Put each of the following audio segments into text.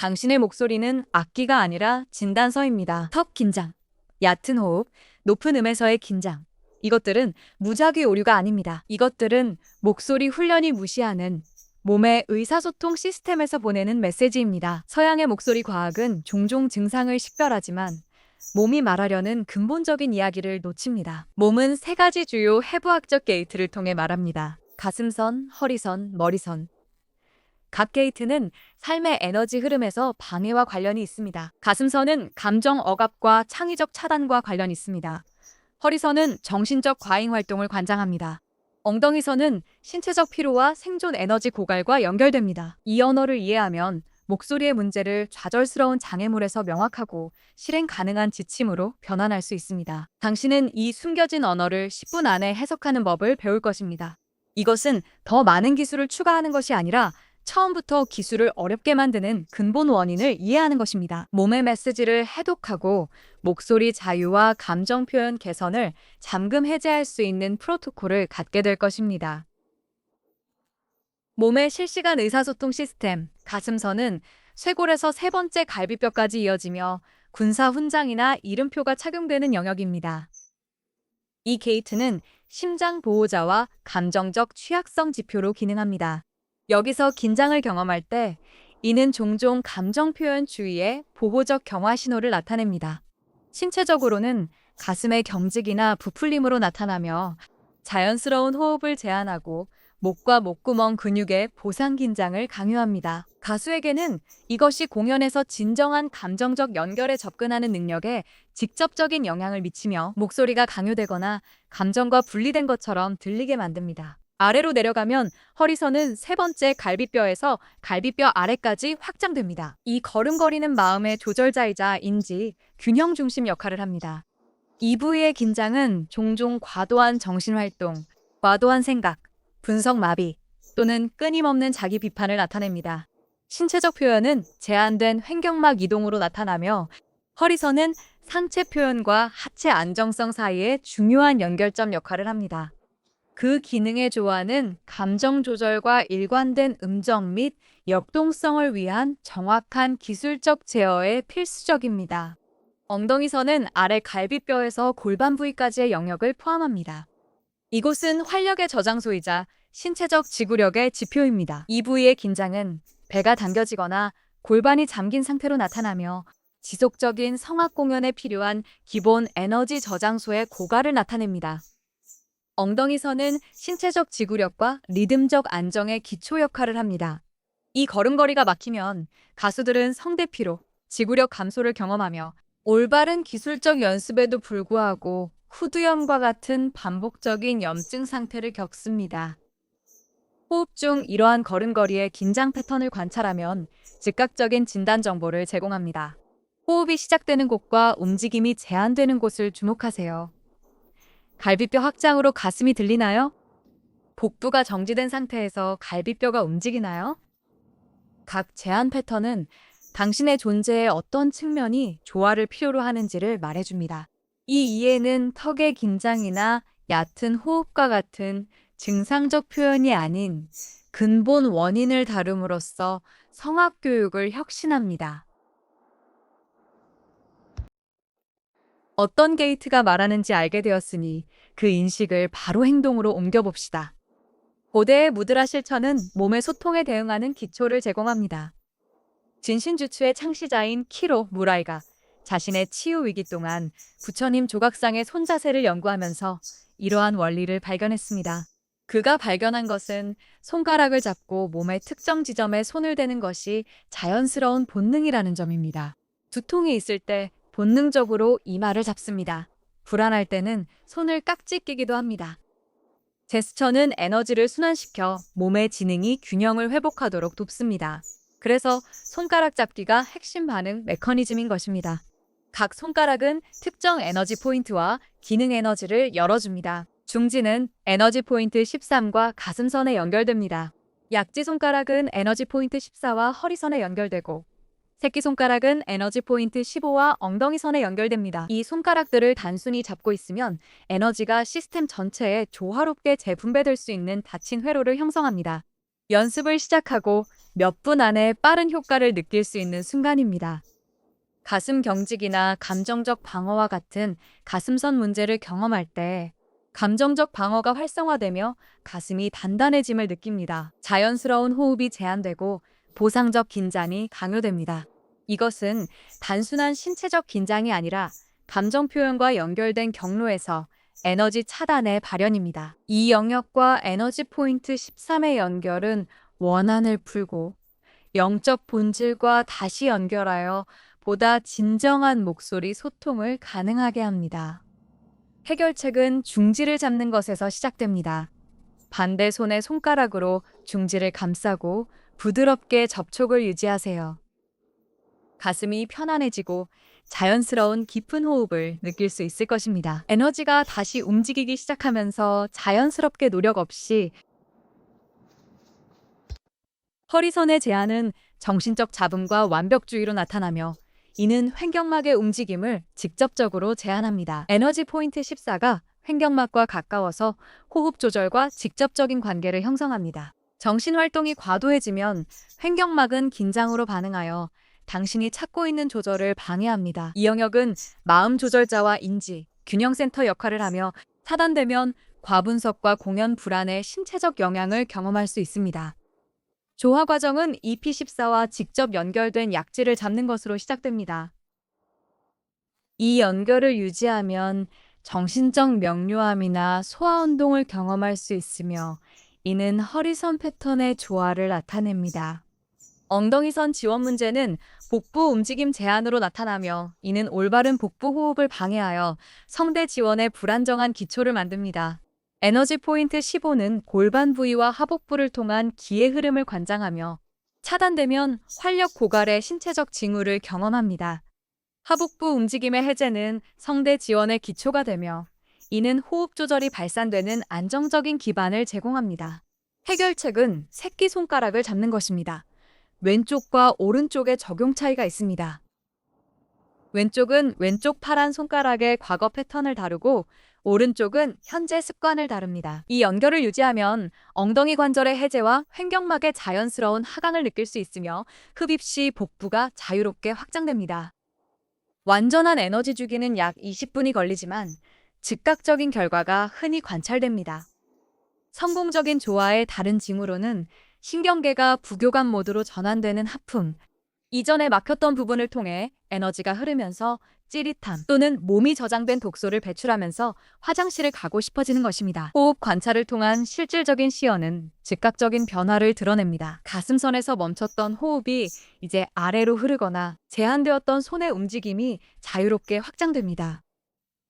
당신의 목소리는 악기가 아니라 진단서입니다. 턱 긴장, 얕은 호흡, 높은 음에서의 긴장. 이것들은 무작위 오류가 아닙니다. 이것들은 목소리 훈련이 무시하는 몸의 의사소통 시스템에서 보내는 메시지입니다. 서양의 목소리 과학은 종종 증상을 식별하지만 몸이 말하려는 근본적인 이야기를 놓칩니다. 몸은 세 가지 주요 해부학적 게이트를 통해 말합니다. 가슴선, 허리선, 머리선. 각 게이트는 삶의 에너지 흐름에서 방해와 관련이 있습니다. 가슴선은 감정 억압과 창의적 차단과 관련이 있습니다. 허리선은 정신적 과잉 활동을 관장합니다. 엉덩이선은 신체적 피로와 생존 에너지 고갈과 연결됩니다. 이 언어를 이해하면 목소리의 문제를 좌절스러운 장애물에서 명확하고 실행 가능한 지침으로 변환할 수 있습니다. 당신은 이 숨겨진 언어를 10분 안에 해석하는 법을 배울 것입니다. 이것은 더 많은 기술을 추가하는 것이 아니라 처음부터 기술을 어렵게 만드는 근본 원인을 이해하는 것입니다. 몸의 메시지를 해독하고 목소리 자유와 감정 표현 개선을 잠금 해제할 수 있는 프로토콜을 갖게 될 것입니다. 몸의 실시간 의사소통 시스템, 가슴선은 쇄골에서 세 번째 갈비뼈까지 이어지며 군사 훈장이나 이름표가 착용되는 영역입니다. 이 게이트는 심장 보호자와 감정적 취약성 지표로 기능합니다. 여기서 긴장을 경험할 때 이는 종종 감정 표현 주위에 보호적 경화 신호를 나타냅니다. 신체적으로는 가슴의 경직이나 부풀림으로 나타나며 자연스러운 호흡을 제한하고 목과 목구멍 근육의 보상 긴장을 강요합니다. 가수에게는 이것이 공연에서 진정한 감정적 연결에 접근하는 능력에 직접적인 영향을 미치며 목소리가 강요되거나 감정과 분리된 것처럼 들리게 만듭니다. 아래로 내려가면 허리선은 세 번째 갈비뼈에서 갈비뼈 아래까지 확장됩니다. 이 걸음거리는 마음의 조절자이자 인지, 균형 중심 역할을 합니다. 이 부위의 긴장은 종종 과도한 정신활동, 과도한 생각, 분석 마비 또는 끊임없는 자기 비판을 나타냅니다. 신체적 표현은 제한된 횡격막 이동으로 나타나며 허리선은 상체 표현과 하체 안정성 사이의 중요한 연결점 역할을 합니다. 그 기능의 조화는 감정 조절과 일관된 음정 및 역동성을 위한 정확한 기술적 제어에 필수적입니다. 엉덩이선은 아래 갈비뼈에서 골반 부위까지의 영역을 포함합니다. 이곳은 활력의 저장소이자 신체적 지구력의 지표입니다. 이 부위의 긴장은 배가 당겨지거나 골반이 잠긴 상태로 나타나며 지속적인 성악 공연에 필요한 기본 에너지 저장소의 고갈을 나타냅니다. 엉덩이선은 신체적 지구력과 리듬적 안정의 기초 역할을 합니다. 이 걸음걸이가 막히면 가수들은 성대 피로, 지구력 감소를 경험하며 올바른 기술적 연습에도 불구하고 후두염과 같은 반복적인 염증 상태를 겪습니다. 호흡 중 이러한 걸음걸이의 긴장 패턴을 관찰하면 즉각적인 진단 정보를 제공합니다. 호흡이 시작되는 곳과 움직임이 제한되는 곳을 주목하세요. 갈비뼈 확장으로 가슴이 들리나요? 복부가 정지된 상태에서 갈비뼈가 움직이나요? 각 제한 패턴은 당신의 존재의 어떤 측면이 조화를 필요로 하는지를 말해줍니다. 이 이해는 턱의 긴장이나 얕은 호흡과 같은 증상적 표현이 아닌 근본 원인을 다룸으로써 성악 교육을 혁신합니다. 어떤 게이트가 말하는지 알게 되었으니 그 인식을 바로 행동으로 옮겨봅시다. 고대의 무드라 실천은 몸의 소통에 대응하는 기초를 제공합니다. 진신주추의 창시자인 키로 무라이가 자신의 치유 위기 동안 부처님 조각상의 손자세를 연구하면서 이러한 원리를 발견했습니다. 그가 발견한 것은 손가락을 잡고 몸의 특정 지점에 손을 대는 것이 자연스러운 본능이라는 점입니다. 두통이 있을 때 본능적으로 이마를 잡습니다. 불안할 때는 손을 깍지 끼기도 합니다. 제스처는 에너지를 순환시켜 몸의 지능이 균형을 회복하도록 돕습니다. 그래서 손가락 잡기가 핵심 반응 메커니즘인 것입니다. 각 손가락은 특정 에너지 포인트와 기능 에너지를 열어줍니다. 중지는 에너지 포인트 13과 가슴선에 연결됩니다. 약지 손가락은 에너지 포인트 14와 허리선에 연결되고 새끼손가락은 에너지 포인트 15와 엉덩이 선에 연결됩니다. 이 손가락들을 단순히 잡고 있으면 에너지가 시스템 전체에 조화롭게 재분배될 수 있는 닫힌 회로를 형성합니다. 연습을 시작하고 몇 분 안에 빠른 효과를 느낄 수 있는 순간입니다. 가슴 경직이나 감정적 방어와 같은 가슴선 문제를 경험할 때 감정적 방어가 활성화되며 가슴이 단단해짐을 느낍니다. 자연스러운 호흡이 제한되고 보상적 긴장이 강요됩니다. 이것은 단순한 신체적 긴장이 아니라 감정 표현과 연결된 경로에서 에너지 차단의 발현입니다. 이 영역과 에너지 포인트 13의 연결은 원한을 풀고 영적 본질과 다시 연결하여 보다 진정한 목소리 소통을 가능하게 합니다. 해결책은 중지를 잡는 것에서 시작됩니다. 반대 손의 손가락으로 중지를 감싸고 부드럽게 접촉을 유지하세요. 가슴이 편안해지고 자연스러운 깊은 호흡을 느낄 수 있을 것입니다. 에너지가 다시 움직이기 시작하면서 자연스럽게 노력 없이 허리선의 제한은 정신적 잡음과 완벽주의로 나타나며 이는 횡격막의 움직임을 직접적으로 제한합니다. 에너지 포인트 14가 횡격막과 가까워서 호흡 조절과 직접적인 관계를 형성합니다. 정신 활동이 과도해지면 횡격막은 긴장으로 반응하여 당신이 찾고 있는 조절을 방해합니다. 이 영역은 마음 조절자와 인지, 균형센터 역할을 하며 차단되면 과분석과 공연 불안의 신체적 영향을 경험할 수 있습니다. 조화 과정은 EP14와 직접 연결된 약지를 잡는 것으로 시작됩니다. 이 연결을 유지하면 정신적 명료함이나 소화 운동을 경험할 수 있으며 이는 허리선 패턴의 조화를 나타냅니다. 엉덩이선 지원 문제는 복부 움직임 제한으로 나타나며 이는 올바른 복부 호흡을 방해하여 성대 지원의 불안정한 기초를 만듭니다. 에너지 포인트 15는 골반 부위와 하복부를 통한 기의 흐름을 관장하며 차단되면 활력 고갈의 신체적 징후를 경험합니다. 하복부 움직임의 해제는 성대 지원의 기초가 되며 이는 호흡 조절이 발산되는 안정적인 기반을 제공합니다. 해결책은 새끼손가락을 잡는 것입니다. 왼쪽과 오른쪽의 적용 차이가 있습니다. 왼쪽은 왼쪽 파란 손가락의 과거 패턴을 다루고 오른쪽은 현재 습관을 다룹니다. 이 연결을 유지하면 엉덩이 관절의 해제와 횡격막의 자연스러운 하강을 느낄 수 있으며 흡입 시 복부가 자유롭게 확장됩니다. 완전한 에너지 주기는 약 20분이 걸리지만 즉각적인 결과가 흔히 관찰됩니다. 성공적인 조화의 다른 징후로는 신경계가 부교감 모드로 전환되는 하품, 이전에 막혔던 부분을 통해 에너지가 흐르면서 찌릿함 또는 몸이 저장된 독소를 배출하면서 화장실을 가고 싶어지는 것입니다. 호흡 관찰을 통한 실질적인 시연은 즉각적인 변화를 드러냅니다. 가슴선에서 멈췄던 호흡이 이제 아래로 흐르거나 제한되었던 손의 움직임이 자유롭게 확장됩니다.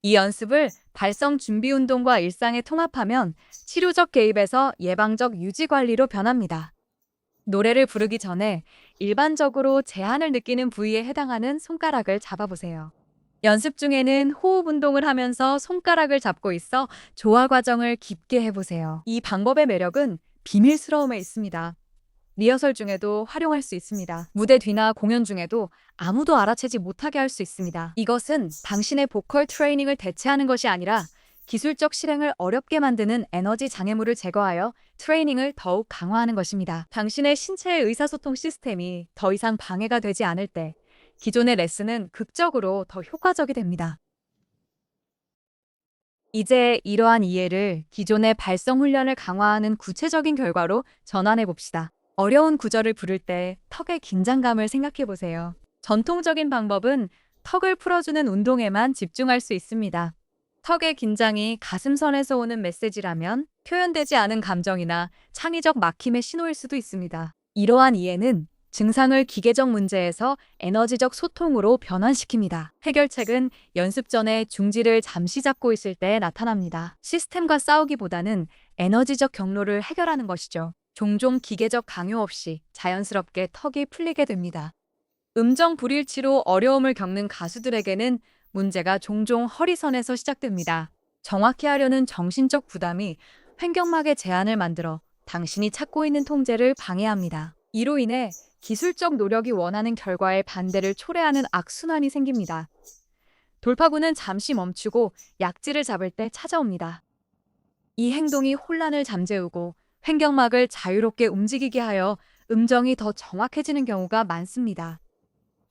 이 연습을 발성 준비 운동과 일상에 통합하면 치료적 개입에서 예방적 유지 관리로 변합니다. 노래를 부르기 전에 일반적으로 제한을 느끼는 부위에 해당하는 손가락을 잡아보세요. 연습 중에는 호흡 운동을 하면서 손가락을 잡고 있어 조화 과정을 깊게 해보세요. 이 방법의 매력은 비밀스러움에 있습니다. 리허설 중에도 활용할 수 있습니다. 무대 뒤나 공연 중에도 아무도 알아채지 못하게 할 수 있습니다. 이것은 당신의 보컬 트레이닝을 대체하는 것이 아니라 기술적 실행을 어렵게 만드는 에너지 장애물을 제거하여 트레이닝을 더욱 강화하는 것입니다. 당신의 신체의 의사소통 시스템이 더 이상 방해가 되지 않을 때 기존의 레슨은 극적으로 더 효과적이 됩니다. 이제 이러한 이해를 기존의 발성 훈련을 강화하는 구체적인 결과로 전환해 봅시다. 어려운 구절을 부를 때 턱의 긴장감을 생각해 보세요. 전통적인 방법은 턱을 풀어주는 운동에만 집중할 수 있습니다. 턱의 긴장이 가슴선에서 오는 메시지라면 표현되지 않은 감정이나 창의적 막힘의 신호일 수도 있습니다. 이러한 이해는 증상을 기계적 문제에서 에너지적 소통으로 변환시킵니다. 해결책은 연습 전에 중지를 잠시 잡고 있을 때 나타납니다. 시스템과 싸우기보다는 에너지적 경로를 해결하는 것이죠. 종종 기계적 강요 없이 자연스럽게 턱이 풀리게 됩니다. 음정 불일치로 어려움을 겪는 가수들에게는 문제가 종종 허리선에서 시작됩니다. 정확히 하려는 정신적 부담이 횡격막의 제한을 만들어 당신이 찾고 있는 통제를 방해합니다. 이로 인해 기술적 노력이 원하는 결과의 반대를 초래하는 악순환이 생깁니다. 돌파구는 잠시 멈추고 약지를 잡을 때 찾아옵니다. 이 행동이 혼란을 잠재우고 횡격막을 자유롭게 움직이게 하여 음정이 더 정확해지는 경우가 많습니다.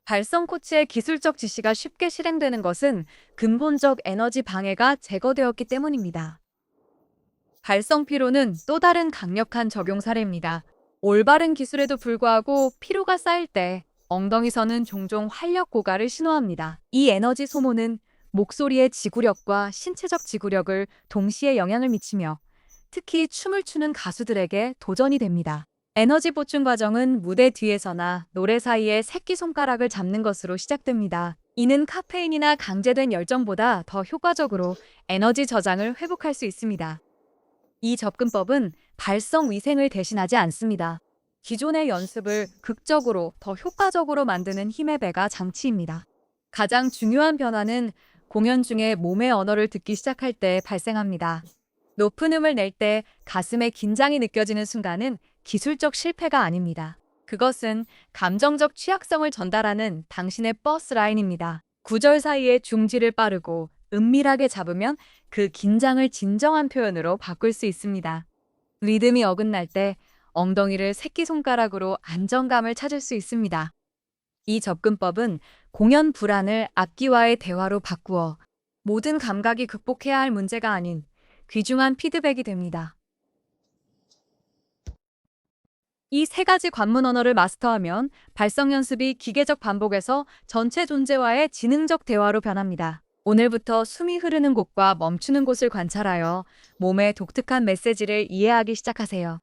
발성 코치의 기술적 지시가 쉽게 실행되는 것은 근본적 에너지 방해가 제거되었기 때문입니다. 발성 피로는 또 다른 강력한 적용 사례입니다. 올바른 기술에도 불구하고 피로가 쌓일 때 엉덩이선은 종종 활력 고갈을 신호합니다. 이 에너지 소모는 목소리의 지구력과 신체적 지구력을 동시에 영향을 미치며 특히 춤을 추는 가수들에게 도전이 됩니다. 에너지 보충 과정은 무대 뒤에서나 노래 사이에 새끼손가락을 잡는 것으로 시작됩니다. 이는 카페인이나 강제된 열정보다 더 효과적으로 에너지 저장을 회복할 수 있습니다. 이 접근법은 발성 위생을 대신하지 않습니다. 기존의 연습을 극적으로 더 효과적으로 만드는 힘의 배가 장치입니다. 가장 중요한 변화는 공연 중에 몸의 언어를 듣기 시작할 때 발생합니다. 높은 음을 낼 때 가슴에 긴장이 느껴지는 순간은 기술적 실패가 아닙니다. 그것은 감정적 취약성을 전달하는 당신의 버스 라인입니다. 구절 사이에 중지를 빠르고 은밀하게 잡으면 그 긴장을 진정한 표현으로 바꿀 수 있습니다. 리듬이 어긋날 때 엉덩이를 새끼손가락으로 안정감을 찾을 수 있습니다. 이 접근법은 공연 불안을 악기와의 대화로 바꾸어 모든 감각이 극복해야 할 문제가 아닌 귀중한 피드백이 됩니다. 이 세 가지 관문 언어를 마스터하면 발성 연습이 기계적 반복에서 전체 존재와의 지능적 대화로 변합니다. 오늘부터 숨이 흐르는 곳과 멈추는 곳을 관찰하여 몸의 독특한 메시지를 이해하기 시작하세요.